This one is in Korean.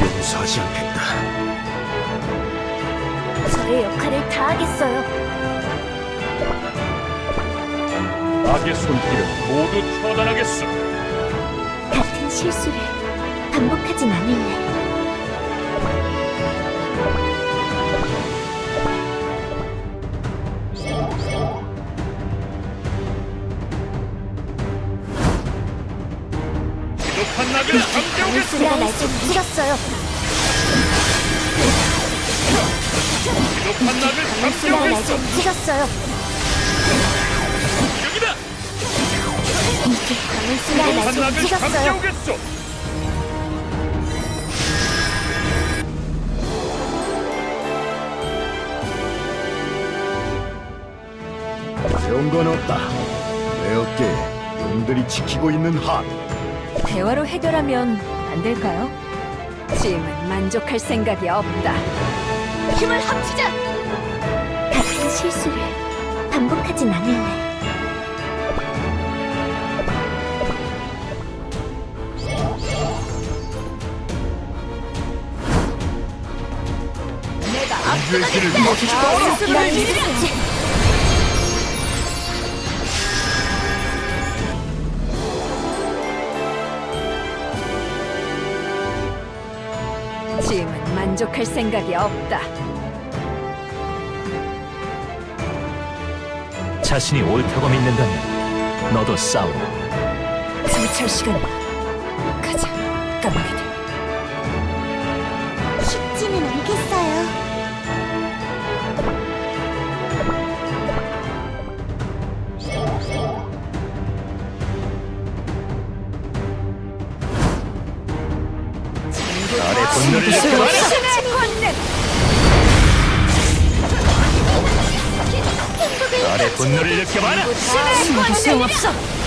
용서하지 않겠다. 저의 역할을 다하겠어요. 악의 손길을 모두 처단하겠어. 같은 실수를 반복하진 않을래. 낙을 잠재우겠어. 제가 날좀. 지독한 낙을 제가 잠재우겠어. 날좀 찍었어요. 여기다. 제가 지독한 날좀 낙을 찍었어요. 잠재우겠어. 어려운 건 없다. 내 어깨에 용들이 지키고 있는 한. 대화로 해결하면 안 될까요? 짐은 만족할 생각이 없다. 힘을 합치자! 같은 실수를 반복하진 않을래. 내가 멈추지 마. 난 믿으 지. 짐은 만족할 생각이 없다. 자신이 옳다고 믿는다면 너도 싸워. 정찰 시간. 아래 분노를 느껴봐라. 신의 권능! 아래 분노를 느껴봐라. 신의 권능! 없어.